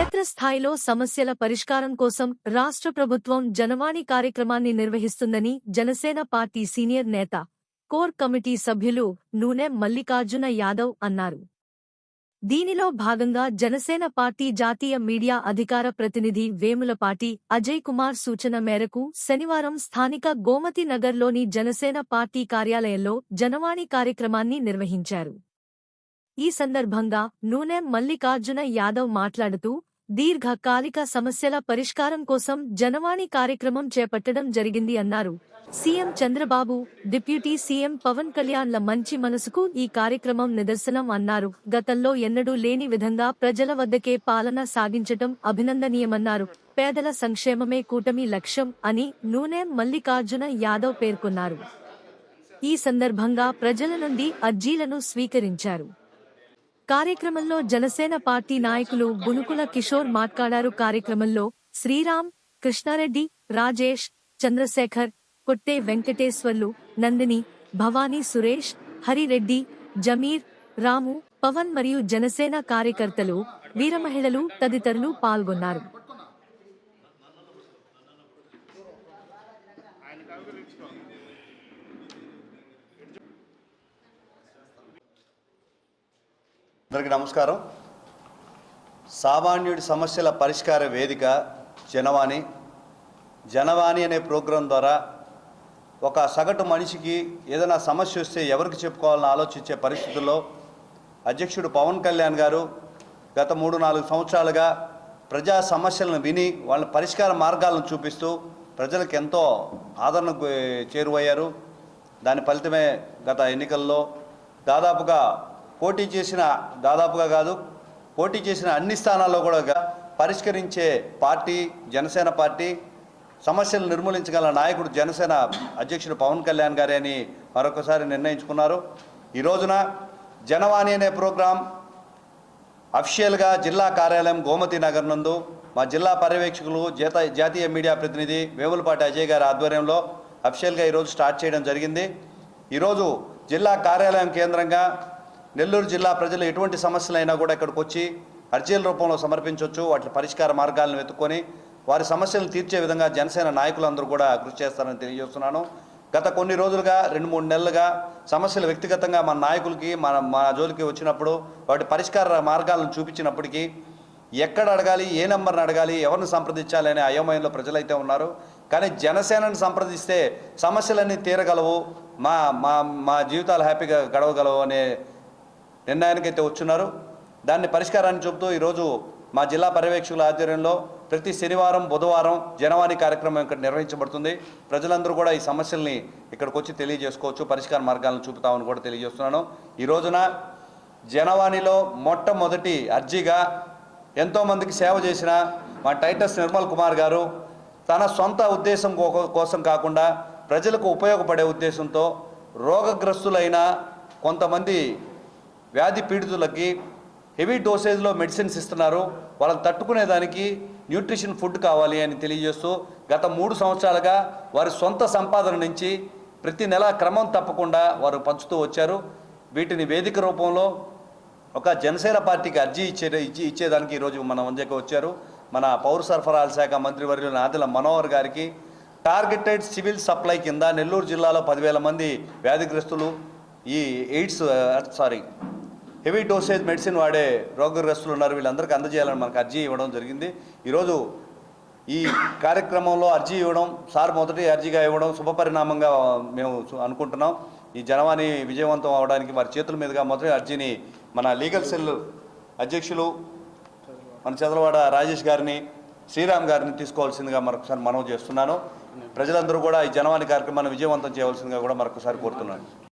క్షేత్రస్థాయిలో సమస్యల పరిష్కారం కోసం రాష్ట్ర ప్రభుత్వం జనవాణి కార్యక్రమాన్ని నిర్వహిస్తుందని జనసేన పార్టీ సీనియర్ నేత కోర్ కమిటీ సభ్యులు నూనె మల్లికార్జున యాదవ్ అన్నారు. దీనిలో భాగంగా జనసేన పార్టీ జాతీయ మీడియా అధికార ప్రతినిధి వేములపాటి అజయ్ కుమార్ సూచన మేరకు శనివారం స్థానిక గోమతి నగర్లోని జనసేన పార్టీ కార్యాలయంలో జనవాణి కార్యక్రమాన్ని నిర్వహించారు. ఈ సందర్భంగా నూనె మల్లికార్జున యాదవ్ మాట్లాడుతూ దీర్ఘకాలిక సమస్యల పరిష్కారం కోసం జనవాణి కార్యక్రమం చేపట్టడం జరిగింది అన్నారు. CM Chandrababu deputy CM Pavan కళ్యాణ్ల మంచి మనసుకు ఈ కార్యక్రమం నిదర్శనం అన్నారు. గతంలో ఎన్నడూ లేని విధంగా ప్రజల వద్దకే పాలన సాగించటం అభినందనీయమన్నారు. పేదల సంక్షేమమే కూటమి లక్ష్యం అని నూనె మల్లికార్జున యాదవ్ పేర్కొన్నారు. ఈ సందర్భంగా ప్రజల నుండి అర్జీలను స్వీకరించారు. కార్యక్రమంలో జనసేన పార్టీ నాయకులు బునుకుల కిషోర్ మాట్లాడారు. కార్యక్రమంలో శ్రీరామ్ కృష్ణారెడ్డి రాజేష్ చంద్రశేఖర్ కొట్టే వెంకటేశ్వర్లు నందిని భవానీ సురేష్ హరిరెడ్డి జమీర్ రాము పవన్ మరియు జనసేన కార్యకర్తలు వీరమహిళలు తదితరులు పాల్గొన్నారు. అందరికీ నమస్కారం. సామాన్యుడి సమస్యల పరిష్కార వేదిక జనవాణి. జనవాణి అనే ప్రోగ్రాం ద్వారా ఒక సగటు మనిషికి ఏదైనా సమస్య వస్తే ఎవరికి చెప్పుకోవాలని ఆలోచించే పరిస్థితుల్లో అధ్యక్షుడు పవన్ కళ్యాణ్ గారు గత మూడు నాలుగు సంవత్సరాలుగా ప్రజా సమస్యలను విని వాళ్ళ పరిష్కార మార్గాలను చూపిస్తూ ప్రజలకు ఎంతో ఆదరణకు చేరువయ్యారు. దాని ఫలితమే గత ఎన్నికల్లో దాదాపుగా పోటీ చేసిన దాదాపుగా కాదు పోటీ చేసిన అన్ని స్థానాల్లో కూడా పరిష్కరించే పార్టీ జనసేన పార్టీ సమస్యలు నిర్మూలించగల నాయకుడు జనసేన అధ్యక్షుడు పవన్ కళ్యాణ్ గారే అని మరొకసారి నిర్ణయించుకున్నారు. ఈ రోజున జనవాణి అనే ప్రోగ్రాం అఫిషియల్గా జిల్లా కార్యాలయం గోమతి నగర్ నందు మా జిల్లా పర్యవేక్షకులు జాత జాతీయ మీడియా ప్రతినిధి వేములపాటి అజయ్ గారి ఆధ్వర్యంలో అఫిషియల్గా ఈరోజు స్టార్ట్ చేయడం జరిగింది. ఈరోజు జిల్లా కార్యాలయం కేంద్రంగా నెల్లూరు జిల్లా ప్రజలు ఎటువంటి సమస్యలైనా కూడా ఇక్కడికి వచ్చి అర్జీల రూపంలో సమర్పించవచ్చు వాటి పరిష్కార మార్గాలను వెతుక్కొని వారి సమస్యలను తీర్చే విధంగా జనసేన నాయకులందరూ కూడా కృషి చేస్తారని తెలియజేస్తున్నాను. గత కొన్ని రోజులుగా రెండు మూడు నెలలుగా సమస్యలు వ్యక్తిగతంగా మన నాయకులకి మన మా జోలికి వచ్చినప్పుడు వాటి పరిష్కార మార్గాలను చూపించినప్పటికీ ఎక్కడ అడగాలి ఏ నెంబర్ని అడగాలి ఎవరిని సంప్రదించాలి అనే అయోమయంలో ప్రజలైతే ఉన్నారు. కానీ జనసేనని సంప్రదిస్తే సమస్యలన్నీ తీరగలవు మా మా మా జీవితాలు హ్యాపీగా గడవగలవు అనే నిర్ణయానికైతే వచ్చున్నారు. దాన్ని పరిష్కారాన్ని చెబుతూ ఈరోజు మా జిల్లా పర్యవేక్షకుల ఆధ్వర్యంలో ప్రతి శనివారం బుధవారం జనవాణి కార్యక్రమం ఇక్కడ నిర్వహించబడుతుంది. ప్రజలందరూ కూడా ఈ సమస్యల్ని ఇక్కడికి వచ్చి తెలియజేసుకోవచ్చు పరిష్కార మార్గాలను చూపుతామని కూడా తెలియజేస్తున్నాను. ఈ రోజున జనవాణిలో మొట్టమొదటి అర్జీగా ఎంతోమందికి సేవ చేసిన మా టైటస్ నిర్మల్ కుమార్ గారు తన సొంత ఉద్దేశం కో- కోసం కాకుండా ప్రజలకు ఉపయోగపడే ఉద్దేశంతో రోగగ్రస్తులైన కొంతమంది వ్యాధి పీడితులకి హెవీ డోసేజ్లో మెడిసిన్స్ ఇస్తున్నారు. వాళ్ళని తట్టుకునేదానికి న్యూట్రిషన్ ఫుడ్ కావాలి అని తెలియజేస్తూ గత మూడు సంవత్సరాలుగా వారి సొంత సంపాదన నుంచి ప్రతి నెల క్రమం తప్పకుండా వారు పంచుతూ వచ్చారు. వీటిని వేదిక రూపంలో ఒక జనసేన పార్టీకి అర్జీ ఇచ్చే ఇచ్చి ఇచ్చేదానికి ఈరోజు మన మధ్యకు వచ్చారు. మన పౌర సరఫరాల శాఖ మంత్రివర్యులు నాదెల మనోహర్ గారికి టార్గెటెడ్ సివిల్ సప్లై కింద నెల్లూరు జిల్లాలో పదివేల మంది వ్యాధిగ్రస్తులు ఈ AIDS sorry heavy dosage medicine వాడే రోగగ్రస్తులు ఉన్నారు. వీళ్ళందరికీ అందజేయాలని మనకు అర్జీ ఇవ్వడం జరిగింది. ఈరోజు ఈ కార్యక్రమంలో అర్జీ ఇవ్వడం సార్ మొదటి అర్జీగా ఇవ్వడం శుభపరిణామంగా మేము అనుకుంటున్నాం. ఈ జనవాణి విజయవంతం అవడానికి వారి చేతుల మీదుగా మొదటి అర్జీని మన లీగల్ సెల్ అధ్యక్షులు మన చదలవాడ రాజేష్ గారిని శ్రీరామ్ గారిని తీసుకోవాల్సిందిగా మరొకసారి మనవి చేస్తున్నాను. ప్రజలందరూ కూడా ఈ జనవాణి కార్యక్రమాన్ని విజయవంతం చేయవలసిందిగా కూడా మరొకసారి కోరుతున్నాను.